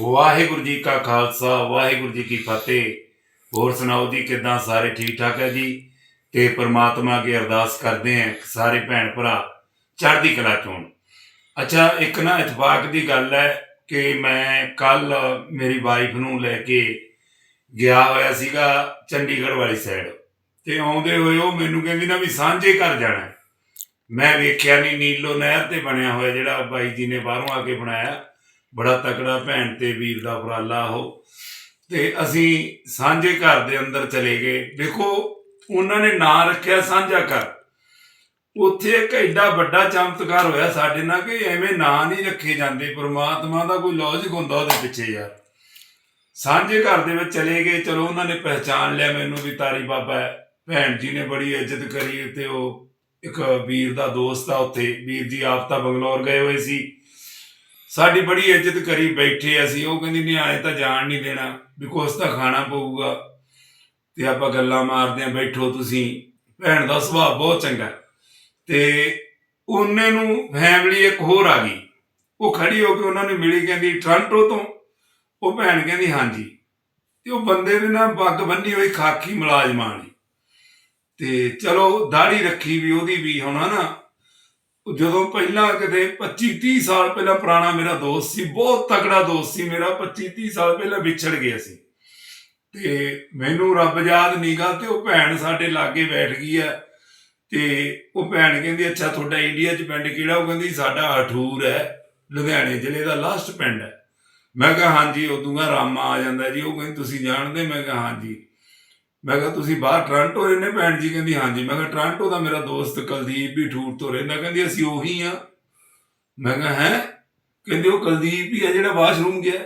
ਵਾਹਿਗੁਰੂ ਜੀ ਕਾ ਖਾਲਸਾ, ਵਾਹਿਗੁਰੂ ਜੀ ਕੀ ਫਤਿਹ। ਹੋਰ ਸੁਣਾਓ ਜੀ, ਕਿਦਾਂ ਸਾਰੇ ਠੀਕ ਠਾਕ ਹੈ ਜੀ? ਤੇ ਪ੍ਰਮਾਤਮਾ ਅੱਗੇ ਅਰਦਾਸ ਕਰਦੇ ਆਂ ਸਾਰੇ ਭੈਣ ਭਰਾ ਚੜ੍ਹਦੀ ਕਲਾ ਚ ਅੱਛਾ, ਇੱਕ ਨਾ ਇਤਫਾਕ ਦੀ ਗੱਲ ਹੈ ਕਿ ਮੈਂ ਕੱਲ ਮੇਰੀ ਵਾਈਫ ਨੂੰ ਲੈ ਕੇ ਗਿਆ ਹੋਇਆ ਸੀਗਾ ਚੰਡੀਗੜ੍ਹ ਵਾਲੀ ਸਾਈਡ ਤੇ ਆਉਂਦੇ ਹੋਏ ਉਹ ਮੈਨੂੰ ਕਹਿੰਦੀ ਨਾ ਵੀ ਸਾਂਝੇ ਘਰ ਜਾਣਾ ਮੈਂ ਵੇਖਿਆ ਨਹੀਂ ਨੀਲੋ ਨਹਿਰ ਤੇ ਬਣਿਆ ਹੋਇਆ ਜਿਹੜਾ ਬਾਈ ਜੀ ਨੇ ਬਾਹਰੋਂ ਆ ਕੇ ਬਣਾਇਆ। ਬੜਾ ਤਕੜਾ ਭੈਣ ਤੇ ਵੀਰ ਦਾ ਉਪਰਾਲਾ ਉਹ। ਤੇ ਅਸੀਂ ਸਾਂਝੇ ਘਰ ਦੇ ਅੰਦਰ ਚਲੇ ਗਏ। ਦੇਖੋ, ਉਹਨਾਂ ਨੇ ਨਾਂ ਰੱਖਿਆ ਸਾਂਝਾ ਘਰ। ਉੱਥੇ ਇੱਕ ਐਡਾ ਵੱਡਾ ਚਮਤਕਾਰ ਹੋਇਆ ਸਾਡੇ ਨਾਲ ਕਿ ਐਵੇਂ ਨਾਂ ਨਹੀਂ ਰੱਖੇ ਜਾਂਦੇ। ਪ੍ਰਮਾਤਮਾ ਦਾ ਕੋਈ ਲੌਜਿਕ ਹੁੰਦਾ ਉਹਦੇ ਪਿੱਛੇ ਯਾਰ। ਸਾਂਝੇ ਘਰ ਦੇ ਵਿੱਚ ਚਲੇ ਗਏ। ਚਲੋ, ਉਹਨਾਂ ਨੇ ਪਹਿਚਾਨ ਲਿਆ ਮੈਨੂੰ ਵੀ ਤਾਰੀ ਬਾਬਾ ਭੈਣ ਜੀ ਨੇ ਬੜੀ ਇੱਜ਼ਤ ਕਰੀ ਤੇ ਉਹ ਇੱਕ ਵੀਰ ਦਾ ਦੋਸਤ ਆ ਉੱਥੇ। ਵੀਰ ਜੀ ਆਪ ਤਾਂ ਬੰਗਲੌਰ ਗਏ ਹੋਏ ਸੀ। ਸਾਡੀ ਬੜੀ ਇੱਜ਼ਤ ਕਰੀ ਬੈਠੇ ਅਸੀਂ। ਉਹ ਕਹਿੰਦੀ, ਨਹੀਂ ਆਏ ਤਾਂ ਜਾਣ ਨਹੀਂ ਦੇਣਾ ਵੀ ਕੁਛ ਤਾਂ ਖਾਣਾ ਪਊਗਾ। ਤੇ ਆਪਾਂ ਗੱਲਾਂ ਮਾਰਦੇ ਆ, ਬੈਠੋ ਤੁਸੀਂ। ਭੈਣ ਦਾ ਸੁਭਾਅ ਬਹੁਤ ਚੰਗਾ। ਹੈ। ਤੇ ਉਹਨੇ ਨੂੰ ਫੈਮਿਲੀ ਇੱਕ ਹੋਰ ਆ ਗਈ। ਉਹ ਖੜੀ ਹੋ ਕੇ ਉਹਨਾਂ ਨੂੰ ਮਿਲੀ, ਕਹਿੰਦੀ ਟ੍ਰਾਂਟੋ ਤੋਂ? ਉਹ ਭੈਣ ਕਹਿੰਦੀ, ਹਾਂਜੀ। ਤੇ ਉਹ ਬੰਦੇ ਦੇ ਨਾਲ ਪੱਗ ਬੰਨੀ ਹੋਈ, ਖਾਕੀ ਮੁਲਾਜ਼ਮਾਂ ਨੇ। ਤੇ ਚਲੋ ਦਾੜੀ ਰੱਖੀ ਵੀ ਉਹਦੀ ਵੀ ਹੋਣਾ ਨਾ ਜਦੋਂ ਪਹਿਲਾਂ ਕਿਤੇ 25 30 ਸਾਲ ਪਹਿਲਾਂ ਪੁਰਾਣਾ ਮੇਰਾ ਦੋਸਤ ਸੀ, ਬਹੁਤ ਤਕੜਾ ਦੋਸਤ ਸੀ ਮੇਰਾ 25 30 ਸਾਲ ਪਹਿਲਾਂ ਵਿਛੜ ਗਿਆ ਸੀ। ਤੇ ਮੈਨੂੰ ਰੱਬ ਯਾਦ ਨੀਗਾ ਤੇ ਉਹ ਭੈਣ ਸਾਡੇ ਲਾਗੇ ਬੈਠ ਗਈ ਆ ਤੇ ਉਹ ਭੈਣ ਕਹਿੰਦੀ, ਅੱਛਾ ਤੁਹਾਡਾ ਇੰਡੀਆ 'ਚ ਪਿੰਡ ਕਿਹੜਾ? ਉਹ ਕਹਿੰਦੀ, ਸਾਡਾ ਹਠੂਰ ਹੈ, ਲੁਧਿਆਣੇ ਜ਼ਿਲ੍ਹੇ ਦਾ ਲਾਸਟ ਪਿੰਡ ਹੈ। ਮੈਂ ਕਿਹਾ, ਹਾਂਜੀ, ਉਦੋਂ ਰਾਮਾ ਆ ਜਾਂਦਾ ਜੀ, ਉਹ ਕਹਿੰਦੀ, ਤੁਸੀਂ ਜਾਣਦੇ? ਮੈਂ ਕਿਹਾ, ਹਾਂਜੀ। ਮੈਂ ਕਿਹਾ, ਤੁਸੀਂ ਬਾਹਰ ਟ੍ਰਾਂਟੋ ਰਹਿੰਦੇ ਭੈਣ ਜੀ ਕਹਿੰਦੀ, ਹਾਂਜੀ। ਮੈਂ ਕਿਹਾ, ਟ੍ਰਾਂਟੋ ਦਾ ਮੇਰਾ ਦੋਸਤ ਕੁਲਦੀਪ ਵੀ ਠੂਰ ਤੋਂ ਰਹਿੰਦਾ। ਕਹਿੰਦੀ, ਅਸੀਂ ਉਹੀ ਆ ਮੈਂ ਕਿਹਾ, ਹੈ? ਕਹਿੰਦੇ, ਉਹ ਕੁਲਦੀਪ ਹੀ ਆ ਜਿਹੜਾ ਵਾਸ਼ਰੂਮ ਗਿਆ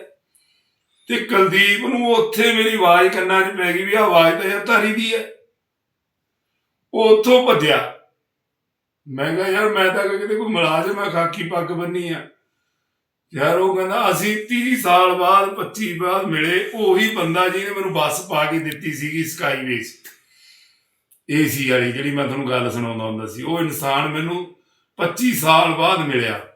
ਤੇ ਕੁਲਦੀਪ ਨੂੰ ਉੱਥੇ ਮੇਰੀ ਆਵਾਜ਼ ਕੰਨਾਂ 'ਚ ਪੈ ਗਈ ਵੀ ਆਵਾਜ਼ ਤਾਂ ਯਾਰ ਧਾਰੀ ਦੀ ਹੈ। ਉਹ ਉੱਥੋਂ ਭੱਜਿਆ। ਮੈਂ ਕਿਹਾ, ਯਾਰ ਮੈਂ ਤਾਂ ਕਿਤੇ ਕੋਈ ਮੁਲਾਜ਼ਮ ਆ, ਖਾਕੀ ਪੱਗ ਬੰਨੀ ਆ। ਯਾਰ ਉਹ ਕਹਿੰਦਾ, ਅਸੀਂ 30 ਸਾਲ ਬਾਅਦ 25 ਬਾਅਦ ਮਿਲੇ, ਉਹੀ ਬੰਦਾ ਜਿਹਨੇ ਮੈਨੂੰ ਬੱਸ ਪਾ ਕੇ ਦਿੱਤੀ ਸੀਗੀ ਸਕਾਈਵੇਸ ਏਸੀ ਵਾਲੀ ਜਿਹੜੀ ਮੈਂ ਤੁਹਾਨੂੰ ਗੱਲ ਸੁਣਾਉਂਦਾ ਹੁੰਦਾ ਸੀ, ਉਹ ਇਨਸਾਨ ਮੈਨੂੰ 25 ਸਾਲ ਬਾਅਦ ਮਿਲਿਆ।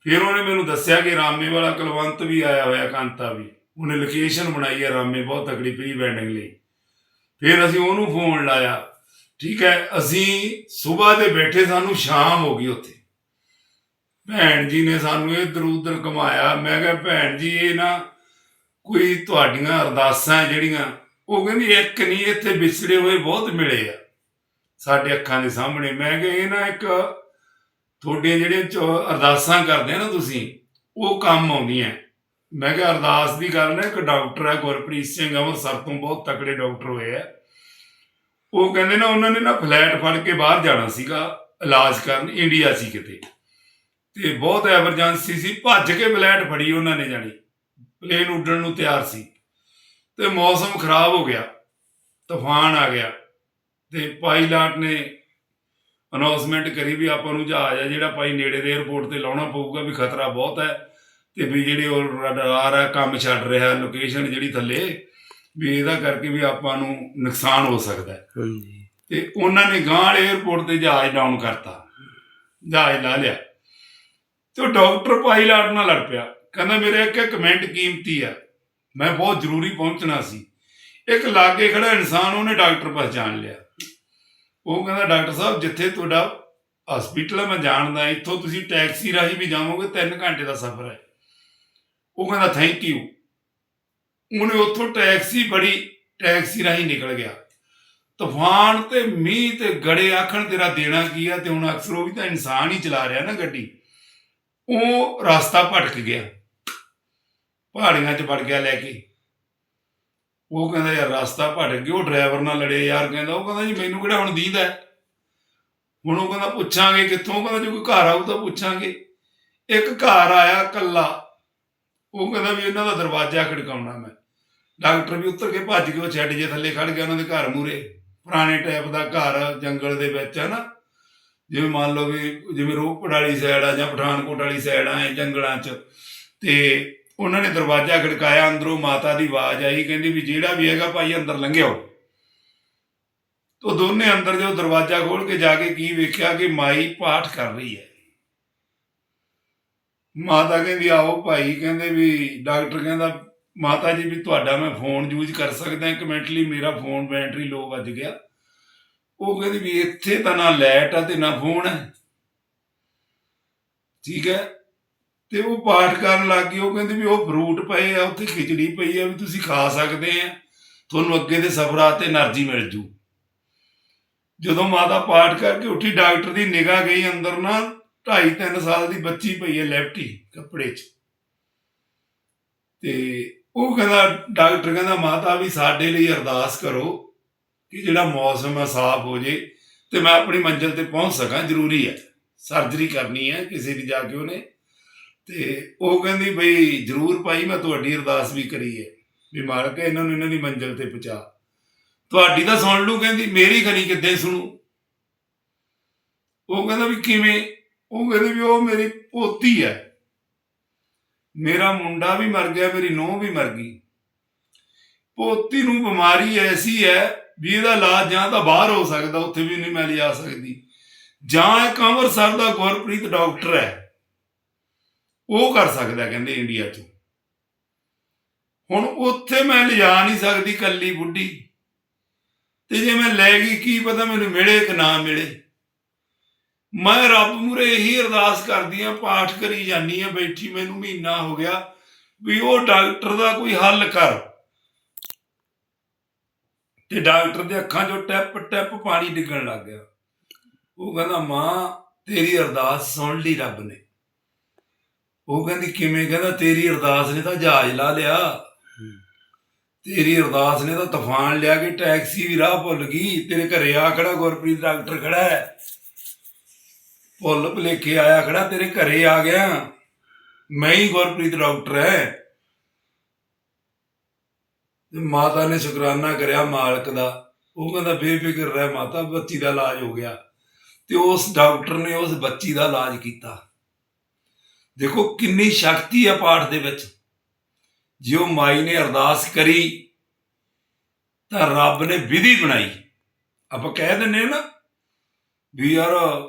ਫਿਰ ਉਹਨੇ ਮੈਨੂੰ ਦੱਸਿਆ ਕਿ ਰਾਮੇ ਵਾਲਾ ਕੁਲਵੰਤ ਵੀ ਆਇਆ ਹੋਇਆ, ਕਾਂਤਾ ਵੀ। ਉਹਨੇ ਲੋਕੇਸ਼ਨ ਬਣਾਈ ਹੈ ਰਾਮੇ, ਬਹੁਤ ਤਕੜੀ ਪ੍ਰੀ ਵੈਡਿੰਗ ਲਈ। ਫਿਰ ਅਸੀਂ ਉਹਨੂੰ ਫੋਨ ਲਾਇਆ। ਠੀਕ ਹੈ, ਅਸੀਂ ਸਵੇਰ ਦੇ ਬੈਠੇ, ਸਾਨੂੰ ਸ਼ਾਮ ਹੋ ਗਈ ਉੱਥੇ। ਭੈਣ ਜੀ ਨੇ ਸਾਨੂੰ ਇੱਧਰ ਉੱਧਰ ਘੁਮਾਇਆ। ਮੈਂ ਕਿਹਾ, ਭੈਣ ਜੀ, ਇਹ ਨਾ ਕੋਈ ਤੁਹਾਡੀਆਂ ਅਰਦਾਸਾਂ ਜਿਹੜੀਆਂ, ਉਹ ਕਹਿੰਦੀ ਇੱਕ ਨਹੀਂ, ਇੱਥੇ ਵਿਛੜੇ ਹੋਏ ਬਹੁਤ ਮਿਲੇ ਆ ਸਾਡੇ ਅੱਖਾਂ ਦੇ ਸਾਹਮਣੇ। ਮੈਂ ਕਿਹਾ, ਇਹ ਨਾ ਇੱਕ ਤੁਹਾਡੀਆਂ ਜਿਹੜੀਆਂ ਚੋ- ਅਰਦਾਸਾਂ ਕਰਦੇ ਆ ਨਾ ਤੁਸੀਂ, ਉਹ ਕੰਮ ਆਉਂਦੀਆਂ ਮੈਂ ਕਿਹਾ, ਅਰਦਾਸ ਦੀ ਗੱਲ ਨਾ ਇੱਕ ਡਾਕਟਰ ਹੈ ਗੁਰਪ੍ਰੀਤ ਸਿੰਘ ਅੰਮ੍ਰਿਤਸਰ ਤੋਂ ਬਹੁਤ ਤਕੜੇ ਡਾਕਟਰ ਹੋਏ ਆ। ਉਹ ਕਹਿੰਦੇ ਨਾ, ਉਹਨਾਂ ਨੇ ਨਾ ਫਲੈਟ ਫੜ ਕੇ ਬਾਹਰ ਜਾਣਾ ਸੀਗਾ, ਇਲਾਜ ਕਰਨ, ਇੰਡੀਆ ਸੀ ਕਿਤੇ। ਤੇ ਬਹੁਤ ਐਮਰਜੈਂਸੀ ਸੀ ਭੱਜ ਕੇ ਬਲੈਟ ਫੜੀ ਉਹਨਾਂ ਨੇ ਜਾਣੀ। ਪਲੇਨ ਉੱਡਣ ਨੂੰ ਤਿਆਰ ਸੀ। ਤੇ ਮੌਸਮ ਖਰਾਬ ਹੋ ਗਿਆ ਤੂਫਾਨ ਆ ਗਿਆ। ਤੇ ਪਾਇਲਟ ਨੇ ਅਨਾਉਂਸਮੈਂਟ ਕਰੀ ਵੀ ਆਪਾਂ ਨੂੰ ਜਹਾਜ਼ ਆ ਜਿਹੜਾ ਪਾਈ ਨੇੜੇ ਦੇ 에어ਪੋਰਟ ਤੇ ਲਾਉਣਾ ਪਊਗਾ ਵੀ ਖਤਰਾ ਬਹੁਤ ਹੈ। ਤੇ ਵੀ ਜਿਹੜੇ ਉਹ ਰਡਾਰ ਆ ਕੰਮ ਛੱਡ ਰਿਹਾ ਲੋਕੇਸ਼ਨ ਜਿਹੜੀ ਥੱਲੇ ਵੀ ਇਹਦਾ ਕਰਕੇ ਵੀ ਆਪਾਂ ਨੂੰ ਨੁਕਸਾਨ ਹੋ ਸਕਦਾ ਹੈ। ਤੇ ਉਹਨਾਂ ਨੇ ਗਾਂਹ 에어ਪੋਰਟ ਤੇ ਜਹਾਜ਼ ਡਾਊਨ ਕਰਤਾ। ਜਹਾਜ਼ ਲਾ ਲਿਆ। ਤੇ ਉਹ ਡਾਕਟਰ ਪਾਇਲਟ ਨਾਲ ਲੜ ਪਿਆ। ਕਹਿੰਦਾ, ਮੇਰੇ ਇੱਕ ਕਮੈਂਟ ਕੀਮਤੀ ਆ। ਮੈਂ ਬਹੁਤ ਜ਼ਰੂਰੀ ਪਹੁੰਚਣਾ ਸੀ। ਇੱਕ ਲਾਗੇ ਖੜਾ ਇਨਸਾਨ, ਉਹਨੇ ਡਾਕਟਰ ਪਛਾਣ ਲਿਆ। ਉਹ ਕਹਿੰਦਾ, ਡਾਕਟਰ ਸਾਹਿਬ, ਜਿੱਥੇ ਤੁਹਾਡਾ ਹਸਪੀਟਲ ਮੈਂ ਜਾਣਦਾ। ਇੱਥੋਂ ਤੁਸੀਂ ਟੈਕਸੀ ਰਾਹੀਂ ਵੀ ਜਾਵੋਗੇ 3 ਘੰਟੇ ਦਾ ਸਫ਼ਰ ਹੈ। ਉਹ ਕਹਿੰਦਾ ਥੈਂਕ ਯੂ ਉਹਨੇ ਉੱਥੋਂ ਟੈਕਸੀ ਬੜੀ ਟੈਕਸੀ ਰਾਹੀਂ ਨਿਕਲ ਗਿਆ। ਤੂਫਾਨ ਤੇ ਮੀਂਹ ਤੇ ਗੜੇ ਆਖਣ, ਤੇਰਾ ਦੇਣਾ ਕੀ ਆ? ਤੇ ਹੁਣ ਅਕਸਰ ਉਹ ਵੀ ਤਾਂ ਇਨਸਾਨ ਹੀ ਚਲਾ ਰਿਹਾ ਨਾ ਗੱਡੀ। ਉਹ ਰਸਤਾ ਭਟਕ ਗਿਆ। ਪਹਾੜੀਆਂ 'ਚ ਵੜ ਗਿਆ ਲੈ ਕੇ। ਉਹ ਕਹਿੰਦਾ, ਯਾਰ, ਰਸਤਾ ਭਟਕ ਗਿਆ, ਉਹ ਡਰਾਈਵਰ ਨਾਲ ਲੜੇ ਯਾਰ, ਕਹਿੰਦਾ। ਉਹ ਕਹਿੰਦਾ, ਜੀ, ਮੈਨੂੰ ਕਿਹੜਾ ਹੁਣ ਦੀਂਦਾ ਹੁਣ ਉਹ ਕਹਿੰਦਾ, ਪੁੱਛਾਂਗੇ ਕਿੱਥੋਂ? ਕਹਿੰਦਾ, ਜੇ ਕੋਈ ਘਰ ਆਊ ਤਾਂ ਪੁੱਛਾਂਗੇ। ਇੱਕ ਘਰ ਆਇਆ ਕੱਲਾ ਉਹ ਕਹਿੰਦਾ ਵੀ ਇਹਨਾਂ ਦਾ ਦਰਵਾਜ਼ਾ ਖੜਕਾਉਣਾ ਮੈਂ। ਡਾਕਟਰ ਵੀ ਉੱਤਰ ਕੇ ਭੱਜ ਕੇ ਉਹ ਛੱਡ ਜੇ ਥੱਲੇ ਖੜ ਗਿਆ, ਉਹਨਾਂ ਦੇ ਘਰ ਮੂਰੇ ਪੁਰਾਣੇ ਟਾਈਪ ਦਾ ਘਰ ਜੰਗਲ ਦੇ ਵਿੱਚ ਹੈ ਨਾ। ਜਿਵੇਂ ਮੰਨ ਲਓ ਵੀ ਜਿਵੇਂ ਰੋਪੜ ਵਾਲੀ ਸਾਈਡ ਆ ਜਾਂ ਪਠਾਨਕੋਟ ਵਾਲੀ ਸਾਈਡ ਆ, ਇਹ ਜੰਗਲਾਂ 'ਚ, ਤੇ ਉਹਨਾਂ ਨੇ ਦਰਵਾਜ਼ਾ ਖੜਕਾਇਆ, ਅੰਦਰੋਂ ਮਾਤਾ ਦੀ ਆਵਾਜ਼ ਆਈ, ਕਹਿੰਦੀ ਵੀ ਜਿਹੜਾ ਵੀ ਹੈਗਾ ਭਾਈ ਅੰਦਰ ਲੰਘਿਓ। ਤੋ ਦੋਨੇ ਅੰਦਰ ਜੋ ਦਰਵਾਜ਼ਾ ਖੋਲ ਕੇ ਜਾ ਕੇ ਕੀ ਵੇਖਿਆ ਕਿ ਮਾਈ ਪਾਠ ਕਰ ਰਹੀ ਹੈ। ਮਾਤਾ ਕਹਿੰਦੀ, ਆਓ ਭਾਈ, ਕਹਿੰਦੇ ਵੀ ਡਾਕਟਰ ਕਹਿੰਦਾ, ਮਾਤਾ ਜੀ ਵੀ ਤੁਹਾਡਾ ਮੈਂ ਫੋਨ ਯੂਜ਼ ਕਰ ਸਕਦਾ, ਇੱਕ ਮਿੰਟ ਲਈ ਮੇਰਾ ਫੋਨ ਬੈਟਰੀ ਲੋ ਵੱਜ ਗਿਆ। ਉਹ ਕਹਿੰਦੀ ਵੀ ਇੱਥੇ ਤਾਂ ਨਾ ਲੈਟ ਆ ਤੇ ਨਾ ਫੋਨ ਹੈ ਠੀਕ ਹੈ? ਤੇ ਉਹ ਪਾਠ ਕਰਨ ਲੱਗ ਗਈ, ਉਹ ਕਹਿੰਦੀ ਵੀ ਉਹ ਫਰੂਟ ਪਏ ਆ, ਉੱਥੇ ਖਿਚੜੀ ਪਈ ਆ ਵੀ ਤੁਸੀਂ ਖਾ ਸਕਦੇ ਆ। ਤੁਹਾਨੂੰ ਅੱਗੇ ਦੇ ਸਫਰਾਂ ਤੇ એનર્ਜੀ ਮਿਲ ਜੂ। ਜਦੋਂ ਮਾਤਾ ਪਾਠ ਕਰਕੇ ਉੱਠੀ, ਡਾਕਟਰ ਦੀ ਨਿਗਾਹ ਗਈ ਅੰਦਰ ਨਾ 2.5 3 ਸਾਲ ਦੀ ਬੱਚੀ ਪਈ ਹੈ ਲੈਫਟੀ ਕੱਪੜੇ 'ਚ। ਤੇ ਉਹ ਕਹਿੰਦਾ, ਡਾਕਟਰ ਕਹਿੰਦਾ, ਮਾਤਾ ਵੀ ਸਾਡੇ ਲਈ ਅਰਦਾਸ ਕਰੋ ਕਿ ਜਿਹੜਾ ਮੌਸਮ ਹੈ ਸਾਫ਼ ਹੋ ਜੇ ਤੇ ਮੈਂ ਆਪਣੀ ਮੰਜ਼ਿਲ ਤੇ ਪਹੁੰਚ ਸਕਾਂ, ਜ਼ਰੂਰੀ ਹੈ। ਸਰਜਰੀ ਕਰਨੀ ਹੈ ਕਿਸੇ ਦੀ ਜਾ ਕੇ ਉਹਨੇ। ਤੇ ਉਹ ਕਹਿੰਦੀ ਬਈ ਜ਼ਰੂਰ ਭਾਈ, ਮੈਂ ਤੁਹਾਡੀ ਅਰਦਾਸ ਵੀ ਕਰੀ ਹੈ ਵੀ ਮਾਲਕ ਇਹਨਾਂ ਨੂੰ ਇਹਨਾਂ ਦੀ ਮੰਜ਼ਿਲ ਤੇ ਪਹੁੰਚਾ। ਤੁਹਾਡੀ ਤਾਂ ਸੁਣ ਲੂ ਕਹਿੰਦੀ ਮੇਰੀ ਖਣੀ ਕਿੱਦਾਂ ਸੁਣੂ। ਉਹ ਕਹਿੰਦਾ ਵੀ ਕਿਵੇਂ? ਉਹ ਕਹਿੰਦੀ ਵੀ ਉਹ ਮੇਰੀ ਪੋਤੀ ਹੈ। ਮੇਰਾ ਮੁੰਡਾ ਵੀ ਮਰ ਗਿਆ, ਮੇਰੀ ਨੂੰਹ ਵੀ ਮਰ ਗਈ। ਪੋਤੀ ਨੂੰ ਬਿਮਾਰੀ ਐਸੀ ਹੈ ਵੀ ਇਹਦਾ ਇਲਾਜ ਜਾਂ ਤਾਂ ਬਾਹਰ ਹੋ ਸਕਦਾ, ਉੱਥੇ ਵੀ ਨਹੀਂ ਮੈਂ ਲਿਜਾ ਸਕਦੀ। ਜਾਂ ਇੱਕ ਅੰਮ੍ਰਿਤਸਰ ਦਾ ਗੁਰਪ੍ਰੀਤ ਡਾਕਟਰ ਹੈ, ਉਹ ਕਰ ਸਕਦਾ ਕਹਿੰਦੇ ਇੰਡੀਆ 'ਚ। ਹੁਣ ਉੱਥੇ ਮੈਂ ਲਿਜਾ ਨਹੀਂ ਸਕਦੀ ਕੱਲੀ ਬੁੱਢੀ। ਤੇ ਜੇ ਮੈਂ ਲੈ ਗਈ, ਕੀ ਪਤਾ ਮੈਨੂੰ ਮਿਲੇ ਕਿ ਨਾ ਮਿਲੇ। ਮੈਂ ਰੱਬ ਮੂਰੇ ਇਹੀ ਅਰਦਾਸ ਕਰਦੀ ਆ ਪਾਠ ਕਰੀ ਜਾਨੀ ਆ ਬੈਠੀ ਮੈਨੂੰ ਮਹੀਨਾ ਹੋ ਗਿਆ, ਵੀ ਉਹ ਡਾਕਟਰ ਦਾ ਕੋਈ ਹੱਲ ਕਰ। ਤੇ ਡਾਕਟਰ ਦੇ ਅੱਖਾਂ 'ਚੋਂ ਟੈਪ ਟੈਪ ਪਾਣੀ ਡਿੱਗਣ ਲੱਗ ਗਿਆ। ਉਹ ਕਹਿੰਦਾ, ਮਾਂ, ਤੇਰੀ ਅਰਦਾਸ ਸੁਣ ਲਈ ਰੱਬ ਨੇ। ਉਹ ਕਹਿੰਦੀ, ਕਿਵੇਂ? ਕਹਿੰਦਾ, ਤੇਰੀ ਅਰਦਾਸ ਨੇ ਤਾਂ ਜਹਾਜ਼ ਲਾ ਲਿਆ। ਤੇਰੀ ਅਰਦਾਸ ਨੇ ਤਾਂ ਤੂਫਾਨ ਲਿਆ ਕੇ ਟੈਕਸੀ ਵੀ ਰਾਹ ਭੁੱਲ ਗਈ। ਤੇਰੇ ਘਰੇ ਆ ਖੜਾ ਗੁਰਪ੍ਰੀਤ, ਡਾਕਟਰ ਖੜਾ ਹੈ। ਭੁੱਲ ਭੁਲੇਖੇ ਆਇਆ ਖੜਾ, ਤੇਰੇ ਘਰੇ ਆ ਗਿਆ। ਮੈਂ ਹੀ ਗੁਰਪ੍ਰੀਤ, ਡਾਕਟਰ ਹੈ। ਤੇ ਮਾਤਾ ਨੇ ਸ਼ੁਕਰਾਨਾ ਕਰਿਆ ਮਾਲਕ ਦਾ। ਉਹ ਕਹਿੰਦਾ, ਬੇਫਿਕਰ ਰਹਿ ਮਾਤਾ, ਬੱਚੀ ਦਾ ਇਲਾਜ ਹੋ ਗਿਆ। ਤੇ ਉਸ ਡਾਕਟਰ ਨੇ ਉਸ ਬੱਚੀ ਦਾ ਇਲਾਜ ਕੀਤਾ। ਦੇਖੋ, ਕਿੰਨੀ ਸ਼ਕਤੀ ਹੈ ਪਾਠ ਦੇ ਵਿੱਚ। ਜੇ ਉਹ ਮਾਈ ਨੇ ਅਰਦਾਸ ਕਰੀ, ਤਾਂ ਰੱਬ ਨੇ ਵਿਧੀ ਬਣਾਈ। ਆਪਾਂ ਕਹਿ ਦਿੰਨੇ ਆ ਨਾ ਵੀ ਯਾਰ,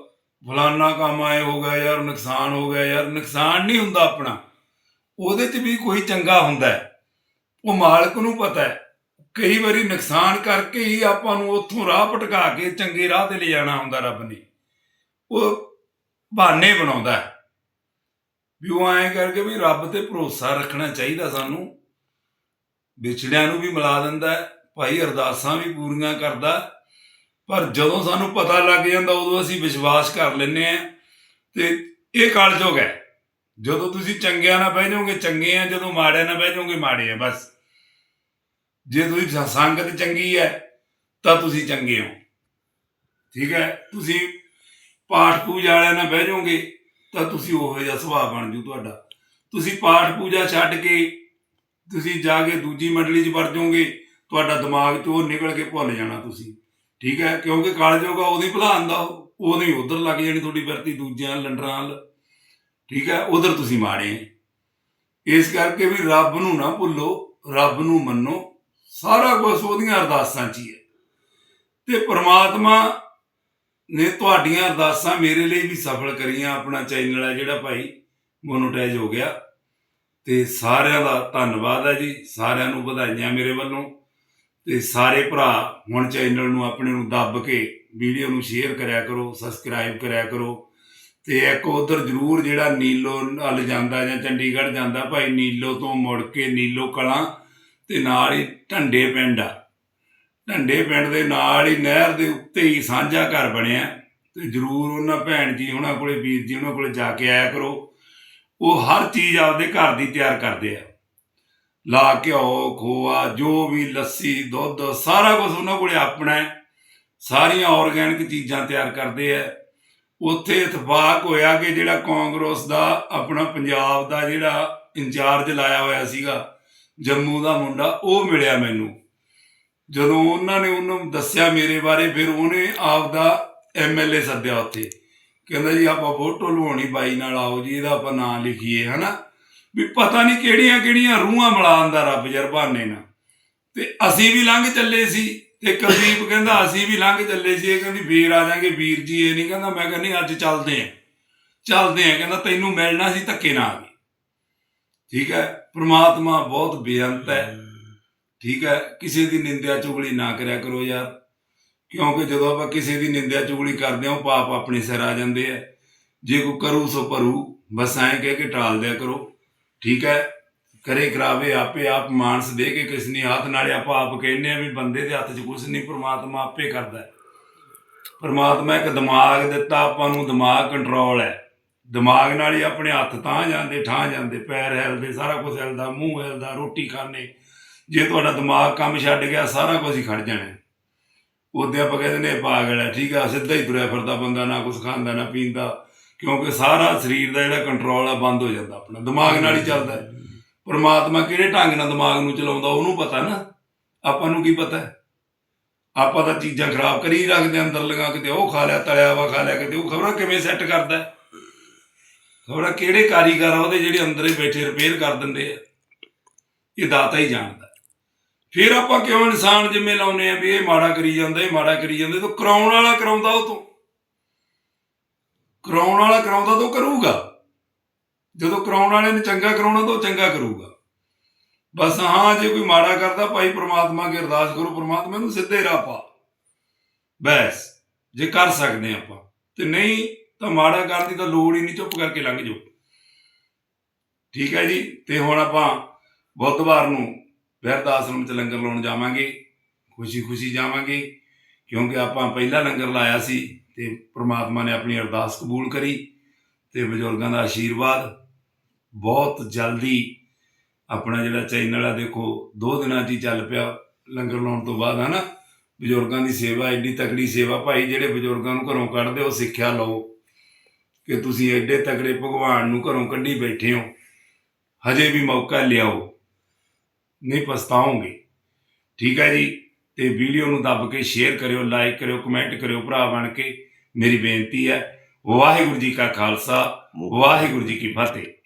ਫਲਾਨਾ ਕੰਮ ਆਏ ਹੋ ਗਿਆ ਯਾਰ, ਨੁਕਸਾਨ ਹੋ ਗਿਆ ਯਾਰ, ਨੁਕਸਾਨ ਨਹੀਂ ਹੁੰਦਾ ਆਪਣਾ। ਉਹਦੇ 'ਚ ਵੀ ਕੋਈ ਚੰਗਾ ਹੁੰਦਾ ਹੈ। ਉਹ ਮਾਲਕ ਨੂੰ ਪਤਾ ਹੈ। ਕਈ ਵਾਰੀ ਨੁਕਸਾਨ ਕਰਕੇ ਹੀ ਆਪਾਂ ਨੂੰ ਉੱਥੋਂ ਰਾਹ ਭਟਕਾ ਕੇ ਚੰਗੇ ਰਾਹ ਤੇ ਲਿਜਾਣਾ ਹੁੰਦਾ ਰੱਬ ਨੇ। ਉਹ ਬਹਾਨੇ ਬਣਾਉਂਦਾ ਹੈ। ਵੀ ਉਹ ਐਂ ਕਰਕੇ ਵੀ ਰੱਬ ਤੇ ਭਰੋਸਾ ਰੱਖਣਾ ਚਾਹੀਦਾ ਸਾਨੂੰ। ਵਿਛੜਿਆਂ ਨੂੰ ਵੀ ਮਿਲਾ ਦਿੰਦਾ ਹੈ, ਭਾਈ ਅਰਦਾਸਾਂ ਵੀ ਪੂਰੀਆਂ ਕਰਦਾ ਪਰ ਜਦੋਂ ਸਾਨੂੰ ਪਤਾ ਲੱਗ ਜਾਂਦਾ ਉਦੋਂ ਅਸੀਂ ਵਿਸ਼ਵਾਸ ਕਰ ਲੈਂਦੇ ਆ ਤੇ ਇਹ ਕਾਲਜੋਗ ਹੈ। ਜਦੋਂ ਤੁਸੀਂ ਚੰਗਿਆਂ ਨਾਲ ਬਹਿ ਜਾਓਗੇ, ਚੰਗੇ ਆ, ਜਦੋਂ ਮਾੜਿਆਂ ਨਾਲ ਬਹਿ ਜਾਓਗੇ, ਮਾੜੇ ਆ, ਬਸ। ਜੇ ਤੁਸੀਂ ਸੰਗਤ ਚੰਗੀ ਹੈ, ਤਾਂ ਤੁਸੀਂ ਚੰਗੇ ਹੋ। ਠੀਕ ਹੈ? ਤੁਸੀਂ ਪਾਠ ਪੂਜਾ ਵਾਲਿਆਂ ਨਾਲ ਬਹਿ ਜਾਓਗੇ, ਤਾਂ ਤੁਸੀਂ ਉਹੋ ਜਿਹਾ ਸੁਭਾਅ ਬਣ ਜੂ ਤੁਹਾਡਾ। ਤੁਸੀਂ ਪਾਠ ਪੂਜਾ ਛੱਡ ਕੇ ਤੁਸੀਂ ਜਾ ਕੇ ਦੂਜੀ ਮੰਡਲੀ 'ਚ ਵੜ ਜਾਓਗੇ, ਤੁਹਾਡਾ ਦਿਮਾਗ 'ਚੋਂ ਨਿਕਲ ਕੇ ਭੁੱਲ ਜਾਣਾ ਤੁਸੀਂ। ਠੀਕ ਹੈ? ਕਿਉਂਕਿ ਕਾਲਜੋਗਾ ਉਹਦੀ ਭੁਲਾਉਣ ਦਾ ਉਹਦੀ ਉਧਰ ਲੱਗ ਜਾਣੀ ਤੁਹਾਡੀ ਵਰਤੀ ਦੂਜਿਆਂ ਲੰਡਰਾਂ ਨਾਲ। ਠੀਕ ਹੈ, ਉਧਰ ਤੁਸੀਂ ਮਾੜੇ ਇਸ ਕਰਕੇ ਵੀ ਰੱਬ ਨੂੰ ਨਾ ਭੁੱਲੋ, ਰੱਬ ਨੂੰ ਮੰਨੋ, ਸਾਰਾ ਕੁਝ ਉਹਦੀਆਂ ਅਰਦਾਸਾਂ 'ਚ ਹੀ ਹੈ। ਤੇ ਪ੍ਰਮਾਤਮਾ ਨੇ ਤੁਹਾਡੀਆਂ ਅਰਦਾਸਾਂ ਮੇਰੇ ਲਈ ਵੀ ਸਫਲ ਕਰੀਆਂ, ਆਪਣਾ ਚੈਨਲ ਹੈ ਜਿਹੜਾ ਭਾਈ ਮੋਨੋਟਾਈਜ਼ ਹੋ ਗਿਆ। ਤੇ ਸਾਰਿਆਂ ਦਾ ਧੰਨਵਾਦ ਹੈ ਜੀ, ਸਾਰਿਆਂ ਨੂੰ ਵਧਾਈਆਂ ਮੇਰੇ ਵੱਲੋਂ। ਤੇ ਸਾਰੇ ਭਰਾ ਹੁਣ ਚੈਨਲ ਨੂੰ ਆਪਣੇ ਨੂੰ ਦੱਬ ਕੇ ਵੀਡੀਓ ਨੂੰ ਸ਼ੇਅਰ ਕਰਿਆ ਕਰੋ ਸਬਸਕ੍ਰਾਈਬ ਕਰਿਆ ਕਰੋ। ਤੇ ਇੱਕ ਉਧਰ ਜ਼ਰੂਰ ਜਿਹੜਾ ਨੀਲੋ ਵੱਲ ਜਾਂਦਾ ਜਾਂ ਚੰਡੀਗੜ੍ਹ ਜਾਂਦਾ, ਭਾਈ ਨੀਲੋ ਤੋਂ ਮੁੜ ਕੇ ਨੀਲੋ ਕਲਾਂ ਤੇ ਨਾਲ ਹੀ ਢੰਡੇ ਪਿੰਡ ਆ। ਢੰਡੇ ਪਿੰਡ ਦੇ ਨਾਲ ਹੀ ਨਹਿਰ ਦੇ ਉੱਤੇ ਹੀ ਸਾਂਝਾ ਘਰ ਬਣਿਆ। ਤੇ ਜ਼ਰੂਰ ਉਹਨਾਂ ਭੈਣ ਜੀ ਉਹਨਾਂ ਕੋਲੇ, ਵੀਰ ਜੀ ਉਹਨਾਂ ਕੋਲੇ ਜਾ ਕੇ ਆਇਆ ਕਰੋ। ਉਹ ਹਰ ਚੀਜ਼ ਆਪਦੇ ਘਰ ਦੀ ਤਿਆਰ ਕਰਦੇ ਆ। ਲਾ ਘਿਓ, ਖੋਆ, ਜੋ ਵੀ ਲੱਸੀ, ਦੁੱਧ, ਸਾਰਾ ਕੁਝ ਉਹਨਾਂ ਕੋਲੇ ਆਪਣਾ ਹੈ। ਸਾਰੀਆਂ ਆਰਗੈਨਿਕ ਚੀਜ਼ਾਂ ਤਿਆਰ ਕਰਦੇ ਆ। ਉੱਥੇ ਇਤਫਾਕ ਹੋਇਆ ਕਿ ਜਿਹੜਾ ਕਾਂਗਰਸ ਦਾ, ਆਪਣਾ ਪੰਜਾਬ ਦਾ ਜਿਹੜਾ ਇੰਚਾਰਜ ਲਾਇਆ ਹੋਇਆ ਸੀਗਾ, ਜੰਮੂ ਦਾ ਮੁੰਡਾ, ਉਹ ਮਿਲਿਆ ਮੈਨੂੰ। ਜਦੋਂ ਉਹਨਾਂ ਨੇ ਉਹਨੂੰ ਦੱਸਿਆ ਮੇਰੇ ਬਾਰੇ, ਫਿਰ ਉਹਨੇ ਆਪ ਦਾ ਐਮਐਲਏ ਸੱਦਿਆ ਉੱਥੇ। ਕਹਿੰਦਾ ਜੀ, ਆਪਾਂ ਫੋਟੋ ਲਵਾਉਣੀ ਬਾਈ ਨਾਲ, ਆਓ ਜੀ, ਇਹਦਾ ਆਪਾਂ ਨਾਂ ਲਿਖੀਏ, ਹਨਾ? ਵੀ ਪਤਾ ਨਹੀਂ ਕਿਹੜੀਆਂ ਕਿਹੜੀਆਂ ਰੂਹਾਂ ਮਿਲਾਉਣ ਦਾ ਰੱਬ ਜਰਬਾਨੇ ਨਾਲ। ਤੇ ਅਸੀਂ ਵੀ ਲੰਘ ਚੱਲੇ ਸੀ। ਤੇ ਕੁਲਦੀਪ ਕਹਿੰਦਾ, ਅਸੀਂ ਵੀ ਲੰਘ ਚੱਲੇ ਸੀ। ਇਹ ਕਹਿੰਦੀ, ਫੇਰ ਆ ਜਾਾਂਗੇ ਵੀਰ ਜੀ। ਇਹ ਨਹੀਂ ਕਹਿੰਦਾ, ਮੈਂ ਕਹਿੰਦੀ, ਅੱਜ ਚੱਲਦੇ ਆਂ। ਚੱਲਦੇ ਆ, ਕਹਿੰਦਾ, ਤੈਨੂੰ ਮਿਲਣਾ ਸੀ ਧੱਕੇ ਨਾਲ ਆ ਠੀਕ ਹੈ, ਪ੍ਰਮਾਤਮਾ ਬਹੁਤ ਬੇਅੰਤ ਹੈ। ਠੀਕ ਹੈ, ਕਿਸੇ ਦੀ ਨਿੰਦਿਆ ਚੁਗਲੀ ਨਾ ਕਰਿਆ ਕਰੋ ਯਾਰ। ਕਿਉਂਕਿ ਜਦੋਂ ਆਪਾਂ ਕਿਸੇ ਦੀ ਨਿੰਦਿਆ ਚੁਗਲੀ ਕਰਦੇ ਹਾਂ ਉਹ ਪਾਪ ਆਪਣੇ ਸਿਰ ਆ ਜਾਂਦੇ ਆ। ਜੇ ਕੋਈ ਕਰੂ ਸੋ ਭਰੂ, ਬਸ ਐਂ ਕਹਿ ਕੇ ਟਾਲ ਦਿਆ ਕਰੋ। ਠੀਕ ਹੈ ਕਰੇ ਕਰਾਵੇ, ਆਪੇ ਆਪ ਮਾਨਸ ਦੇ ਕੇ ਕਿਸ ਨੇ ਹੱਥ ਨਾਲੇ ਆਪਾਂ ਆਪ ਕਹਿੰਦੇ ਆ ਵੀ ਬੰਦੇ ਦੇ ਹੱਥ 'ਚ ਕੁਝ ਨਹੀਂ ਪ੍ਰਮਾਤਮਾ ਆਪੇ ਕਰਦਾ ਹੈ। ਪ੍ਰਮਾਤਮਾ ਇੱਕ ਦਿਮਾਗ ਦਿੱਤਾ, ਆਪਾਂ ਨੂੰ ਦਿਮਾਗ ਕੰਟਰੋਲ ਹੈ। ਦਿਮਾਗ ਨਾਲ ਹੀ ਆਪਣੇ ਹੱਥ ਤਾਂ ਜਾਂਦੇ ਠਾਂ ਜਾਂਦੇ, ਪੈਰ ਹਿਲਦੇ, ਸਾਰਾ ਕੁਝ ਹਿਲਦਾ, ਮੂੰਹ ਹਿਲਦਾ, ਰੋਟੀ ਖਾਣੇ ਜੇ ਤੁਹਾਡਾ ਦਿਮਾਗ ਕੰਮ ਛੱਡ ਗਿਆ, ਸਾਰਾ ਕੁਝ ਹੀ ਖੜ ਜਾਣਾ ਉਹਦੇ ਆਪਾਂ ਕਹਿੰਦੇ ਨੇ, ਇਹ ਪਾਗਲ ਹੈ, ਠੀਕ ਆ, ਸਿੱਧਾ ਹੀ ਤੁਰਿਆ ਫਿਰਦਾ ਬੰਦਾ, ਨਾ ਕੁਝ ਖਾਂਦਾ, ਨਾ ਪੀਂਦਾ, ਕਿਉਂਕਿ ਸਾਰਾ ਸਰੀਰ ਦਾ ਜਿਹੜਾ ਕੰਟਰੋਲ ਆ, ਬੰਦ ਹੋ ਜਾਂਦਾ ਆਪਣਾ। ਦਿਮਾਗ ਨਾਲ ਹੀ ਚੱਲਦਾ ਹੈ। ਪਰਮਾਤਮਾ ਕਿਹੜੇ ਢੰਗ ਨਾਲ ਦਿਮਾਗ ਨੂੰ ਚਲਾਉਂਦਾ ਉਹਨੂੰ ਪਤਾ ਨਾ। ਆਪਾਂ ਨੂੰ ਕੀ ਪਤਾ? ਆਪਾਂ ਤਾਂ ਚੀਜ਼ਾਂ ਖਰਾਬ ਕਰੀ ਰੱਖਦੇ ਹਾਂ ਅੰਦਰ ਲਗਾ ਕਿਤੇ ਉਹ ਖਾ ਲਿਆ, ਤਲਿਆ ਵਾ, ਖਾ ਲਿਆ ਕਿਤੇ ਉਹ ਖਬਰਾਂ ਕਿਵੇਂ ਸੈੱਟ ਕਰਦਾ ਖਬਰਾਂ ਕਿਹੜੇ ਕਾਰੀਗਰ ਆ ਉਹਦੇ ਜਿਹੜੇ ਅੰਦਰ ਬੈਠੇ ਰਿਪੇਅਰ ਕਰ ਦਿੰਦੇ ਆ। ਇਹ ਦਾਤਾ ਹੀ ਜਾਣਦਾ ਫਿਰ ਆਪਾਂ ਕਿਉਂ ਇਨਸਾਨ ਜਿੰਮੇ ਲਾਉਨੇ ਆ ਵੀ ਇਹ ਮਾੜਾ ਕਰੀ ਜਾਂਦਾ, ਇਹ ਮਾੜਾ ਕਰੀ ਜਾਂਦਾ ਤਾਂ ਕਰਾਉਣ ਵਾਲਾ ਕਰਾਉਂਦਾ ਉਹ ਤੋਂ। ਕਰਾਉਣ ਵਾਲਾ ਕਰਾਉਂਦਾ ਤਾਂ ਉਹ ਕਰੂਗਾ। ਜਦੋਂ ਕਰਾਉਣ ਵਾਲੇ ਨੇ ਚੰਗਾ ਕਰਾਉਣਾ ਤਾਂ ਉਹ ਚੰਗਾ ਕਰੂਗਾ। ਬਸ ਹਾਂ, ਜੇ ਕੋਈ ਮਾੜਾ ਕਰਦਾ, ਭਾਈ ਪ੍ਰਮਾਤਮਾ ਅੱਗੇ ਅਰਦਾਸ ਕਰੋ, ਪ੍ਰਮਾਤਮਾ ਨੂੰ ਸਿੱਧੇ ਰਾਹ ਪਾ। ਬਸ, ਜੇ ਕਰ ਸਕਦੇ ਆਪਾਂ। ਤੇ ਨਹੀਂ ਤਾਂ ਮਾੜਾ ਕਰਨ ਦੀ ਤਾਂ ਲੋੜ ਹੀ ਨਹੀਂ, ਚੁੱਪ ਕਰਕੇ ਲੰਘ ਜਾਓ। ਠੀਕ ਹੈ ਜੀ? ਤੇ ਹੁਣ ਆਪਾਂ ਬੁੱਧਵਾਰ ਨੂੰ ਬਿਰਧ ਆਸ਼ਰਮ ਚ ਲੰਗਰ ਲਾਉਣ ਜਾਵਾਂਗੇ। ਖੁਸ਼ੀ ਖੁਸ਼ੀ ਜਾਵਾਂਗੇ, ਕਿਉਂਕਿ ਆਪਾਂ ਪਹਿਲਾ ਲੰਗਰ ਲਾਇਆ ਸੀ ਤੇ ਪ੍ਰਮਾਤਮਾ ਨੇ ਆਪਣੀ ਅਰਦਾਸ ਕਬੂਲ ਕਰੀ ਤੇ ਬਜ਼ੁਰਗਾਂ ਦਾ ਆਸ਼ੀਰਵਾਦ ਬਹੁਤ ਜਲਦੀ ਆਪਣਾ ਜਿਹੜਾ ਚੈਨਲ ਆ ਦੇਖੋ ਦੋ ਦਿਨਾਂ 'ਚ ਹੀ ਚੱਲ ਪਿਆ ਲੰਗਰ ਲਾਉਣ ਤੋਂ ਬਾਅਦ ਹਨਾ? ਬਜ਼ੁਰਗਾਂ ਦੀ ਸੇਵਾ ਐਡੀ ਤਕੜੀ ਸੇਵਾ ਭਾਈ ਜਿਹੜੇ ਬਜ਼ੁਰਗਾਂ ਨੂੰ ਘਰੋਂ ਕੱਢਦੇ ਹੋ ਸਿੱਖਿਆ ਲਓ ਕਿ ਤੁਸੀਂ ਐਡੇ ਤਕੜੇ ਭਗਵਾਨ ਨੂੰ ਘਰੋਂ ਕੱਢੀ ਬੈਠੇ ਹੋ ਹਜੇ ਵੀ ਮੌਕਾ ਲਿਆਓ ਨਹੀਂ ਪਛਤਾਓਗੇ। ਠੀਕ ਹੈ ਜੀ? ਤੇ ਵੀਡੀਓ ਨੂੰ ਦੱਬ ਕੇ ਸ਼ੇਅਰ ਕਰਿਓ ਲਾਈਕ ਕਰਿਓ ਕਮੈਂਟ ਕਰਿਓ ਭਰਾ ਬਣ ਕੇ। ਮੇਰੀ ਬੇਨਤੀ ਹੈ ਵਾਹਿਗੁਰੂ ਜੀ ਕਾ ਖਾਲਸਾ ਵਾਹਿਗੁਰੂ ਜੀ ਕੀ ਫਤਿਹ।